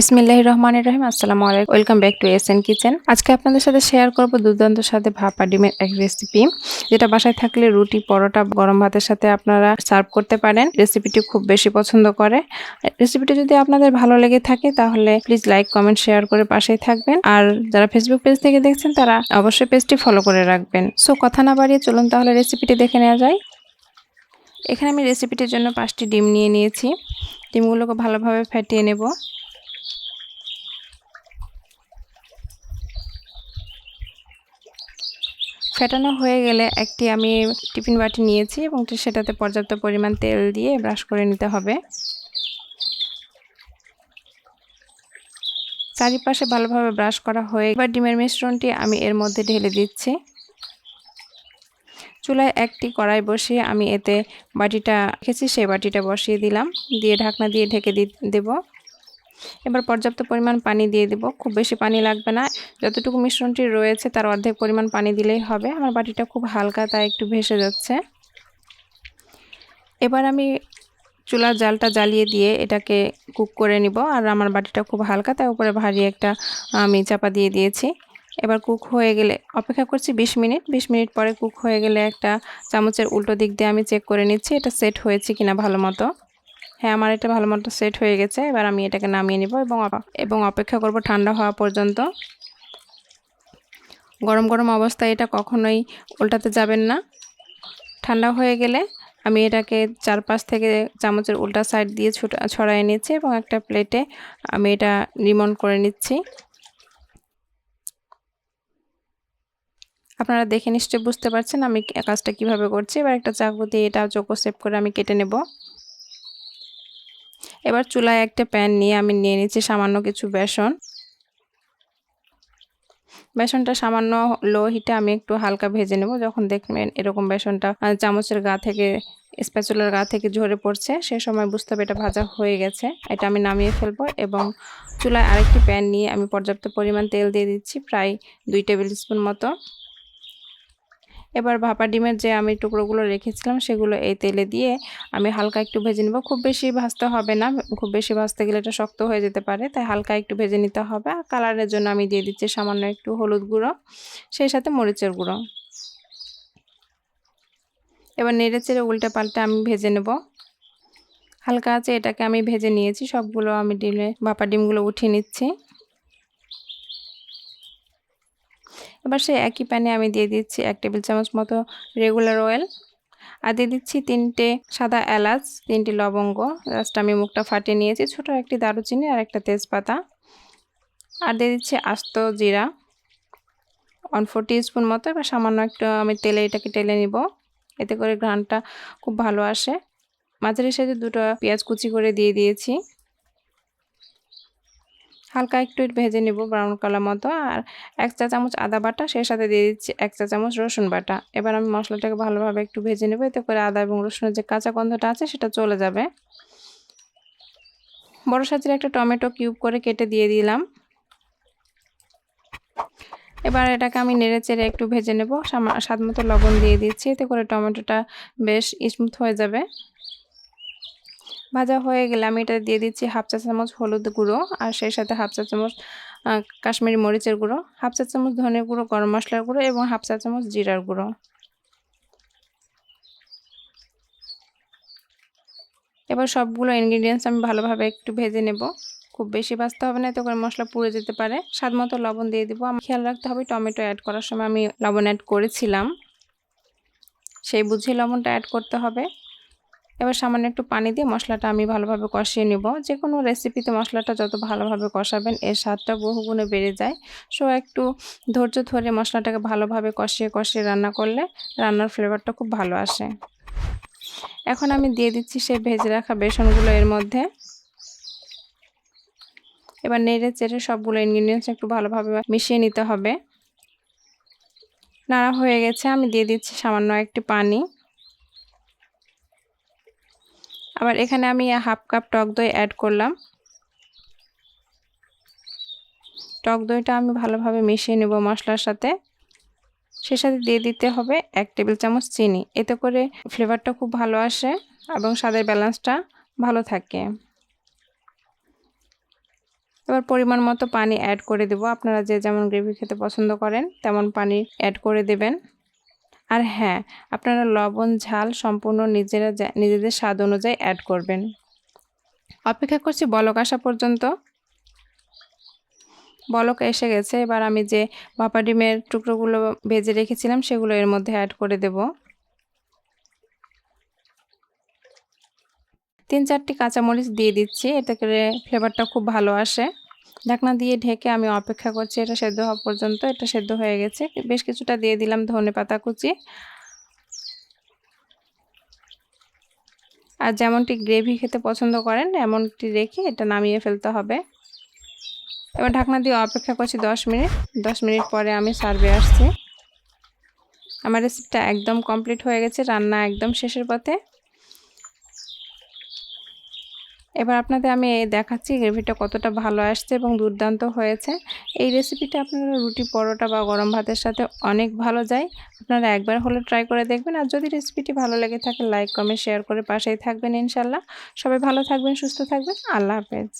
বিসমিল্লাহ রহমান রহিম, আসসালামু আলাইকুম। Welcome back to S N kitchen আজকে আপনাদের সাথে শেয়ার করব দুর্দান্ত সাথে ভাপা ডিমের এক রেসিপি যেটা বাসায় থাকলে রুটি, পরোটা, গরম ভাতের সাথে আপনারা সার্ভ করতে পারেন। রেসিপিটি খুব বেশি পছন্দ করে। রেসিপিটি যদি আপনাদের ভালো লেগে থাকে, তাহলে প্লিজ লাইক কমেন্ট শেয়ার করে পাশেই থাকবেন। আর যারা ফেসবুক পেজ থেকে দেখছেন, তারা অবশ্যই পেজটি ফলো করে রাখবেন। সো কথা না বাড়িয়ে চলুন তাহলে রেসিপিটি দেখে নেওয়া যায় এখানে আমি রেসিপিটির জন্য পাঁচটি ডিম নিয়ে নিয়েছি। ডিমগুলোকে ভালোভাবে ফেটিয়ে নেব। ফেটানো হয়ে গেলে একটি আমি টিফিন বাটি নিয়েছি এবং সেটাতে পর্যাপ্ত পরিমাণ তেল দিয়ে ব্রাশ করে নিতে হবে। চারিপাশে ভালোভাবে ব্রাশ করা হয়ে এবার ডিমের মিশ্রণটি আমি এর মধ্যে ঢেলে দিচ্ছি। চুলায় একটি কড়াই বসিয়ে আমি এতে বাটিটা রেখেছি, সেই বাটিটা বসিয়ে দিলাম। দিয়ে ঢাকনা দিয়ে ঢেকে দি দেবো। এবার পর্যাপ্ত পরিমাণ পানি দিয়ে দেব। খুব বেশি পানি লাগবে না। যতটুকু মিশ্রণটি রয়েছে তার অর্ধেক পরিমাণ পানি দিলেই হবে। আমার বাটিটা খুব হালকা, তাই একটু ভেসে যাচ্ছে। এবার আমি চুলার জালটা জ্বালিয়ে দিয়ে এটাকে কুক করে নিব। আর আমার বাটিটা খুব হালকা, তাই উপরে ভারী একটা, আমি চাপা দিয়ে দিয়েছি। এবার কুক হয়ে গেলে, অপেক্ষা করছি ২০ মিনিট। ২০ মিনিট পরে কুক হয়ে গেলে একটা চামচের উল্টো দিক দিয়ে আমি চেক করে নিচ্ছি, এটা সেট হয়েছে কিনা ভালো মতো। হ্যাঁ আমার এটা ভালো মতো সেট হয়ে গেছে। এবার আমি এটাকে নামিয়ে নিব এবং এবং অপেক্ষা করব ঠান্ডা হওয়া পর্যন্ত। গরম গরম অবস্থায় এটা কখনোই উল্টাতে যাবেন না। ঠান্ডা হয়ে গেলে আমি এটাকে চারপাশ থেকে চামচের উল্টা সাইড দিয়ে ছড়াই নিচ্ছি এবং একটা প্লেটে আমি এটা রিমন করে নিচ্ছি। আপনারা দেখে নিশ্চয়ই বুঝতে পারছেন আমি কাজটা কীভাবে করছি। এবার একটা চাকু দিয়ে এটা চোখো সেপ করে আমি কেটে নেব। এবার চুলায় একটা প্যান নিয়ে আমি নিয়ে নিচ্ছি সামান্য কিছু বেসন। বেসনটা সামান্য লো হিটে আমি একটু হালকা ভেজে নেব। যখন দেখবেন এরকম বেসনটা চামচের গা থেকে, স্প্যাচুলার গা থেকে ঝরে পড়ছে, সে সময় বুঝতে হবে এটা ভাজা হয়ে গেছে। এটা আমি নামিয়ে ফেলব এবং চুলায় আরেকটি প্যান নিয়ে আমি পর্যাপ্ত পরিমাণ তেল দিয়ে দিচ্ছি, প্রায় দুই টেবিল স্পুন মতো। এবার ভাপা ডিমের যে আমি টুকরোগুলো রেখেছিলাম সেগুলো এই তেলে দিয়ে আমি হালকা একটু ভেজে নেব। খুব বেশি ভাজতে হবে না, খুব বেশি ভাজতে গেলে এটা শক্ত হয়ে যেতে পারে, তাই হালকা একটু ভেজে নিতে হবে। আর কালারের জন্য আমি দিয়ে দিচ্ছি সামান্য একটু হলুদ গুঁড়ো, সেই সাথে মরিচের গুঁড়ো। এবার নেড়ে চেড়ে উল্টে পাল্টে আমি ভেজে নেব। হালকা আছে এটাকে আমি ভেজে নিয়েছি, সবগুলো আমি ডিমে, ভাপা ডিমগুলো উঠিয়ে নিচ্ছি। এবার সেই একই প্যানে আমি দিয়ে দিচ্ছি এক টেবিল চামচ মতো রেগুলার অয়েল আর দিয়ে দিচ্ছি তিনটে সাদা এলাচ, তিনটি লবঙ্গ। জাস্ট আমি মুখটা ফাটিয়ে নিয়েছি, ছোট একটি দারুচিনি আর একটা তেজপাতা। আর দিয়ে দিচ্ছি আস্ত জিরা ওয়ান ফোর স্পুন মতো। এবার সামান্য একটু আমি তেলে এটাকে টেলে নিব, এতে করে ঘ্রানটা খুব ভালো আসে। মাঝারি সাইজে দুটো পেঁয়াজ কুচি করে দিয়ে দিয়েছি। হালকা একটু ভেজে নেব ব্রাউন কালার মতো। আর এক চা চামচ আদা বাটা, সেই সাথে দিয়ে দিচ্ছি এক চা চামচ রসুন বাটা। এবার আমি মশলাটাকে ভালোভাবে একটু ভেজে নেব, এতে করে আদা এবং রসুনের যে কাঁচা গন্ধটা আছে সেটা চলে যাবে। বড় সাইজের একটা টমেটো কিউব করে কেটে দিয়ে দিলাম। এবার এটাকে আমি নেড়ে চেড়ে একটু ভেজে নেব। স্বাদ মতো লবণ দিয়ে দিচ্ছি, এতে করে টমেটোটা বেশ স্মুথ হয়ে যাবে। ভাজা হয়ে গেলে আমি এটা দিয়ে দিচ্ছি হাফ চা চামচ হলুদ গুঁড়ো আর সেই সাথে হাফ চা চামচ কাশ্মীরি মরিচের গুঁড়ো, হাফ চা চামচ ধনে গুঁড়ো, গরম মশলার গুঁড়ো এবং হাফ চা চামচ জিরার গুঁড়ো। এবার সবগুলো ইনগ্রিডিয়েন্টস আমি ভালোভাবে একটু ভেজে নেব। খুব বেশি ভাজতে হবে না, এতে করে মশলা পুড়ে যেতে পারে। স্বাদ মতো লবণ দিয়ে দেবো। আমি খেয়াল রাখতে হবে টমেটো অ্যাড করার সময় আমি লবণ অ্যাড করেছিলাম। সেই বুঝে লবণটা অ্যাড করতে হবে। এবার সামান্য একটু পানি দিয়ে মশলাটা আমি ভালোভাবে কষিয়ে নিব। যে কোনো রেসিপিতে মশলাটা যত ভালোভাবে কষাবেন, এর স্বাদটা বহুগুণে বেড়ে যায়। সো, একটু ধৈর্য ধরে মশলাটাকে ভালোভাবে কষিয়ে কষিয়ে রান্না করলে রান্নার ফ্লেভারটা খুব ভালো আসে। এখন আমি দিয়ে দিচ্ছি সেই ভেজে রাখা বেসনগুলো এর মধ্যে। এবার নেড়ে চেড়ে সবগুলো ইনগ্রিডিয়েন্টস একটু ভালোভাবে মিশিয়ে নিতে হবে। নাড়া হয়ে গেছে, আমি দিয়ে দিচ্ছি সামান্য একটি পানি। আবার এখানে আমি হাফ কাপ টক দই অ্যাড করলাম। টক দইটা আমি ভালোভাবে মিশিয়ে নেব মশলার সাথে। সে সাথে দিয়ে দিতে হবে এক টেবিল চামচ চিনি। এতে করে ফ্লেভারটা খুব ভালো আসে এবং স্বাদের ব্যালেন্সটা ভালো থাকে। এবার পরিমাণ মতো পানি অ্যাড করে দেব। আপনারা যে যেমন গ্রেভি খেতে পছন্দ করেন, তেমন পানি অ্যাড করে দেবেন। আর হ্যাঁ আপনারা লবণ, ঝাল সম্পূর্ণ নিজেরা নিজেদের স্বাদ অনুযায়ী অ্যাড করবেন। অপেক্ষা করছি বলক আসা পর্যন্ত। বলক এসে গেছে, এবার আমি যে ভাপা ডিমের টুকরোগুলো ভেজে রেখেছিলাম, সেগুলো এর মধ্যে অ্যাড করে দেব। তিন চারটি কাঁচামরিচ দিয়ে দিচ্ছি, এতে করে ফ্লেভারটা খুব ভালো আসে। ঢাকনা দিয়ে ঢেকে আমি অপেক্ষা করছি এটা সেদ্ধ হওয়া পর্যন্ত, এটা সেদ্ধ হয়ে গেছে। বেশ কিছুটা দিয়ে দিলাম ধনে পাতা কুচি। আর যেমনটি গ্রেভি খেতে পছন্দ করেন, এমনটি রেখে এটা নামিয়ে ফেলতে হবে। এবার ঢাকনা দিয়ে অপেক্ষা করছি দশ মিনিট। দশ মিনিট পরে আমি সার্ভে আসছি। আমার রেসিপিটা একদম কমপ্লিট হয়ে গেছে, রান্না একদম শেষের পথে। এবার আপনাদের আমি দেখাচ্ছি গ্রেভিটা কতটা ভালো আসছে এবং দুর্দান্ত হয়েছে। এই রেসিপিটা আপনারা রুটি, পরোটা বা গরম ভাতের সাথে অনেক ভালো যায়। আপনারা একবার হলে ট্রাই করে দেখবেন। আর যদি রেসিপিটি ভালো লেগে থাকে লাইক কমেন্ট শেয়ার করে পাশেই থাকবেন ইনশাল্লাহ সবাই ভালো থাকবেন, সুস্থ থাকবেন। আল্লাহ হাফেজ।